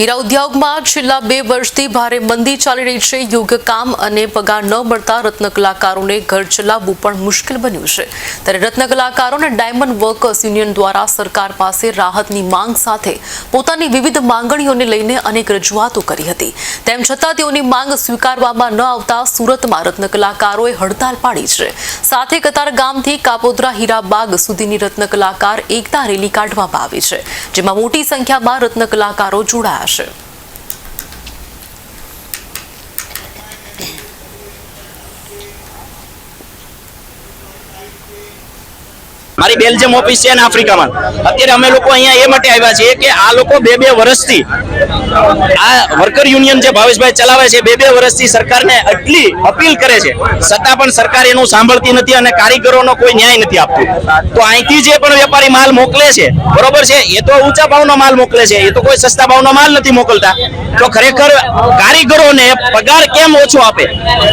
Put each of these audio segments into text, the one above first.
હીરા ઉદ્યોગમાં છેલ્લા બે વર્ષથી ભારે મંદી ચાલી રહી છે. યોગ્ય કામ અને પગાર ન મળતા રત્ન કલાકારોને ઘર ચલાવવું પણ મુશ્કેલ બન્યું છે. ત્યારે રત્ન કલાકારોને ડાયમંડ વર્કર્સ યુનિયન દ્વારા સરકાર પાસે રાહતની માંગ સાથે પોતાની વિવિધ માંગણીઓને લઈને અનેક રજૂઆતો કરી હતી. તેમ છતાં તેઓની માંગ સ્વીકારવામાં ન આવતા સુરતમાં રત્ન કલાકારોએ હડતાલ પાડી છે. સાથે કતાર ગામથી કાપોદ્રા, હીરાબાગ સુધીની રત્ન એકતા રેલી કાઢવામાં આવી છે, જેમાં મોટી સંખ્યામાં રત્ન જોડાયા છે. મારી બેલ્જિયમ ઓફિસ છે આફ્રિકામાં. અત્યારે અમે લોકો અહીંયા એ માટે આવ્યા છીએ કે આ લોકો બે બે વર્ષથી આ વર્કર યુનિયન જે ભાવેશભાઈ ચલાવે છે, બે બે વર્ષથી સરકારને આટલી અપીલ કરે છે. છતાં પણ સરકાર એનું સાંભળતી નથી અને કારીગરોનો કોઈ ન્યાય નથી આપતું. તો અહીંથી જે પણ વેપારી માલ મોકલે છે, બરોબર છે? એ તો ઊંચા ભાવનો માલ મોકલે છે. એ તો કોઈ સસ્તા ભાવનો માલ નથી મોકલતા. તો ખરેખર કારીગરોને પગાર કેમ ઓછો આપે?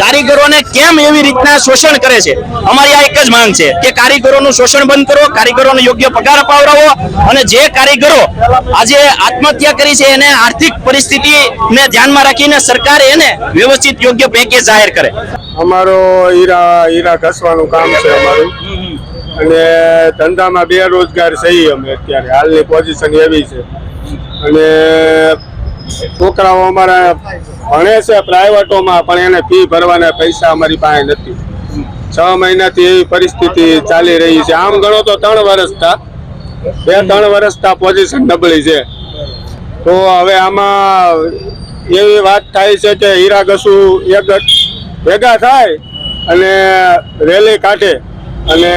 કારીગરોને કેમ એવી રીતના શોષણ કરે છે? અમારી આ એક જ માંગ છે કે કારીગરોનું શોષણ બંધ કરો, કારીગરોને યોગ્ય પગાર અપાવડાવો અને જે કારીગરો આજે આત્મહત્યા કરી છે એને આર્થિક પરિસ્થિતિને ધ્યાનમાં રાખીને સરકાર એને વ્યવસ્થિત યોગ્ય પેકેજ જાહેર કરે. અમારો હીરા હીરા ઘસવાનું કામ છે અમારું. અને ધંધામાં બેરોજગાર છીએ અમે અત્યારે. હાલની પોઝિશન એવી છે. અને છોકરાઓ અમારા ભણે છે પ્રાઇવેટોમાં પણ એને ફી ભરવાના પૈસા અમારી પાસે નથી. છ મહિનાથી એવી પરિસ્થિતિ ચાલી રહી છે. આમ ગણો તો ત્રણ વર્ષતા બે, ત્રણ વર્ષતા પોઝિશન નબળી છે. તો હવે આમાં એવી વાત થાય છે કે હીરા ઘસુ એક ભેગા થાય અને રેલી કાઢે અને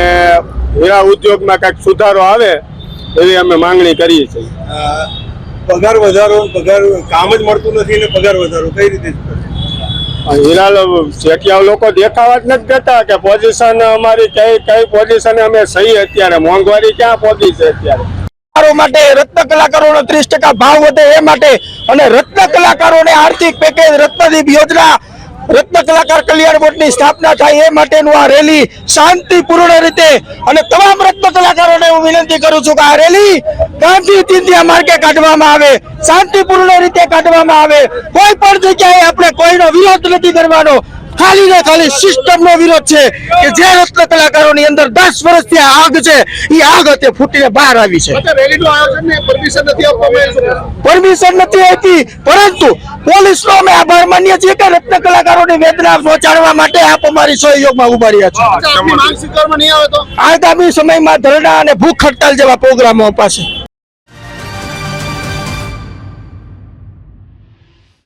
હીરા ઉદ્યોગમાં કંઈક સુધારો આવે એવી અમે માંગણી કરીએ છીએ. પગાર વધારો, પગાર કામ જ મળતું નથી ને પગાર વધારો, કઈ રીતે? હીરા શેઠિયાઓ લોકો દેખાવા જ નથી દેતા કે પોઝિશન અમારી કઈ કઈ પોઝિશન અમે સહી અત્યારે. મોંઘવારી ક્યાં પહોંચી છે અત્યારે? કલાકારો માટે રત્ન કલાકારોનો ત્રીસ ટકા ભાવ વધે એ માટે અને રત્ન કલાકારોને આર્થિક પેકેજ રત્નદીપ યોજના રત્ન કલાકાર કલ્યાણ બોર્ડની સ્થાપના થાય એ માટેનું આ રેલી શાંતિપૂર્ણ રીતે અને તમામ રત્ન કલાકારોને હું વિનંતી કરું છું કે આ રેલી ગાંધી ચિંધ્યા માર્ગે કાઢવામાં આવે, શાંતિપૂર્ણ રીતે કાઢવામાં આવે. કોઈ પણ જગ્યાએ આપણે કોઈનો વિરોધ નથી કરવાનો. ખાલી ને ખાલી સિસ્ટમ નો વિરોધ છે કે જે રત્ન કલાકારોની અંદર દસ વર્ષથી આગ છે એ આગ અત્યારે ફૂટીને બહાર આવી છે. પરમિશન નથી આપી પરંતુ પોલીસ નો અમે આભાર માનીએ છીએ કે રત્ન કલાકારોની વેદના પહોંચાડવા માટે આપ અમારી સહયોગમાં ઊભા રહ્યા છો. આગામી સમયમાં ધરણા અને ભૂખ હડતાલ જેવા પ્રોગ્રામો અપાશે.